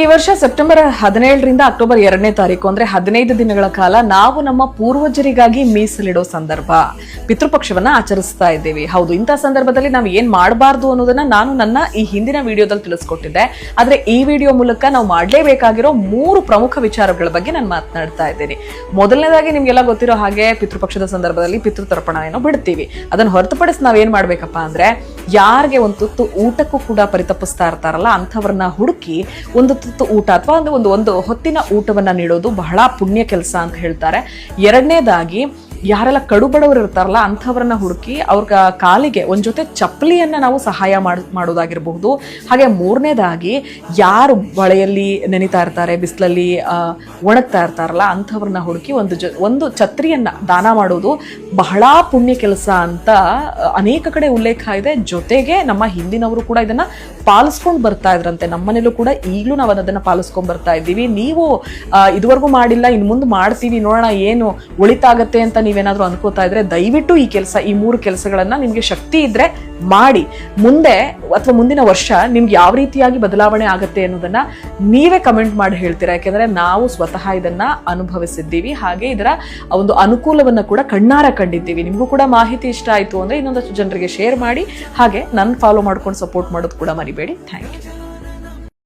ಈ ವರ್ಷ ಸೆಪ್ಟೆಂಬರ್ ಹದಿನೇಳರಿಂದ ಅಕ್ಟೋಬರ್ ಎರಡನೇ ತಾರೀಕು, ಅಂದ್ರೆ ಹದಿನೈದು ದಿನಗಳ ಕಾಲ ನಾವು ನಮ್ಮ ಪೂರ್ವಜರಿಗಾಗಿ ಮೀಸಲಿಡೋ ಸಂದರ್ಭ. ಪಿತೃಪಕ್ಷವನ್ನ ಆಚರಿಸ್ತಾ ಇದ್ದೀವಿ. ಹೌದು, ಇಂಥ ಸಂದರ್ಭದಲ್ಲಿ ನಾವು ಏನ್ ಮಾಡಬಾರ್ದು ಅನ್ನೋದನ್ನ ನಾನು ನನ್ನ ಈ ಹಿಂದಿನ ವಿಡಿಯೋದಲ್ಲಿ ತಿಳಿಸ್ಕೊಟ್ಟಿದ್ದೆ. ಆದ್ರೆ ಈ ವಿಡಿಯೋ ಮೂಲಕ ನಾವು ಮಾಡಲೇಬೇಕಾಗಿರೋ ಮೂರು ಪ್ರಮುಖ ವಿಚಾರಗಳ ಬಗ್ಗೆ ನಾನು ಮಾತನಾಡ್ತಾ ಇದ್ದೀನಿ. ಮೊದಲನೇದಾಗಿ ನಿಮ್ಗೆಲ್ಲ ಗೊತ್ತಿರೋ ಹಾಗೆ ಪಿತೃಪಕ್ಷದ ಸಂದರ್ಭದಲ್ಲಿ ಪಿತೃತರ್ಪಣ ಏನೋ ಬಿಡ್ತೀವಿ. ಅದನ್ನ ಹೊರತುಪಡಿಸಿ ನಾವೇನ್ ಮಾಡ್ಬೇಕಪ್ಪ ಅಂದ್ರೆ ಯಾರಿಗೆ ಒಂದು ತುತ್ತು ಊಟಕ್ಕೂ ಕೂಡ ಪರಿತಪಿಸ್ತಾ ಇರ್ತಾರಲ್ಲ, ಅಂಥವ್ರನ್ನ ಹುಡುಕಿ ಒಂದು ತುತ್ತು ಊಟ ಅಥವಾ ಒಂದು ಒಂದು ಹೊತ್ತಿನ ಊಟವನ್ನು ನೀಡೋದು ಬಹಳ ಪುಣ್ಯ ಕೆಲಸ ಅಂತ ಹೇಳ್ತಾರೆ. ಎರಡನೇದಾಗಿ ಯಾರೆಲ್ಲ ಕಡು ಬಡವರು ಇರ್ತಾರಲ್ಲ ಅಂಥವ್ರನ್ನ ಹುಡುಕಿ ಅವ್ರ ಕಾಲಿಗೆ ಒಂದ್ ಜೊತೆ ಚಪ್ಪಲಿಯನ್ನ ನಾವು ಸಹಾಯ ಮಾಡ್, ಮಾಡೋದಾಗಿರಬಹುದು. ಹಾಗೆ ಮೂರನೇದಾಗಿ ಯಾರು ಬಳೆಯಲ್ಲಿ ನೆನಿತಾ ಇರ್ತಾರೆ, ಬಿಸಿಲಲ್ಲಿ ಒಣಗ್ತಾ ಇರ್ತಾರಲ್ಲ ಅಂಥವ್ರನ್ನ ಹುಡುಕಿ ಒಂದು ಜೊ, ಒಂದು ಛತ್ರಿಯನ್ನ ದಾನ ಮಾಡೋದು ಬಹಳ ಪುಣ್ಯ ಕೆಲಸ ಅಂತ ಅನೇಕ ಕಡೆ ಉಲ್ಲೇಖ ಇದೆ. ಜೊತೆಗೆ ನಮ್ಮ ಹಿಂದಿನವರು ಕೂಡ ಇದನ್ನ ಪಾಲಿಸ್ಕೊಂಡು ಬರ್ತಾ ಇದ್ರಂತೆ. ನಮ್ಮನೇಲೂ ಕೂಡ ಈಗಲೂ ನಾವು ಅದನ್ನ ಪಾಲಿಸ್ಕೊಂಡು ಬರ್ತಾ ಇದ್ದೀವಿ. ನೀವು ಇದುವರೆಗೂ ಮಾಡಿಲ್ಲ ಇನ್ನು ಮುಂದೆ ಮಾಡ್ತೀವಿ ನೋಡೋಣ ಏನು ಒಳಿತಾಗತ್ತೆ ಅಂತ ನೀವೇನಾದ್ರೂ ಅನ್ಕೋತಾ ಇದ್ರೆ ದಯವಿಟ್ಟು ಈ ಕೆಲಸ, ಈ ಮೂರು ಕೆಲಸಗಳನ್ನು ನಿಮ್ಗೆ ಶಕ್ತಿ ಇದ್ರೆ ಮಾಡಿ. ಮುಂದೆ ಅಥವಾ ಮುಂದಿನ ವರ್ಷ ನಿಮ್ಗೆ ಯಾವ ರೀತಿಯಾಗಿ ಬದಲಾವಣೆ ಆಗುತ್ತೆ ಅನ್ನೋದನ್ನ ನೀವೇ ಕಮೆಂಟ್ ಮಾಡಿ ಹೇಳ್ತೀರಾ? ಯಾಕೆಂದ್ರೆ ನಾವು ಸ್ವತಃ ಇದನ್ನ ಅನುಭವಿಸಿದ್ದೀವಿ. ಹಾಗೆ ಇದರ ಒಂದು ಅನುಕೂಲವನ್ನ ಕೂಡ ಕಣ್ಣಾರ ಕಂಡಿದ್ದೀವಿ. ನಿಮಗೂ ಕೂಡ ಮಾಹಿತಿ ಇಷ್ಟ ಆಯ್ತು ಅಂದ್ರೆ ಇನ್ನೊಂದಷ್ಟು ಜನರಿಗೆ ಶೇರ್ ಮಾಡಿ. ಹಾಗೆ ನನ್ನ ಫಾಲೋ ಮಾಡ್ಕೊಂಡು ಸಪೋರ್ಟ್ ಮಾಡೋದು ಕೂಡ ಮರಿಬೇಡಿ. Thank you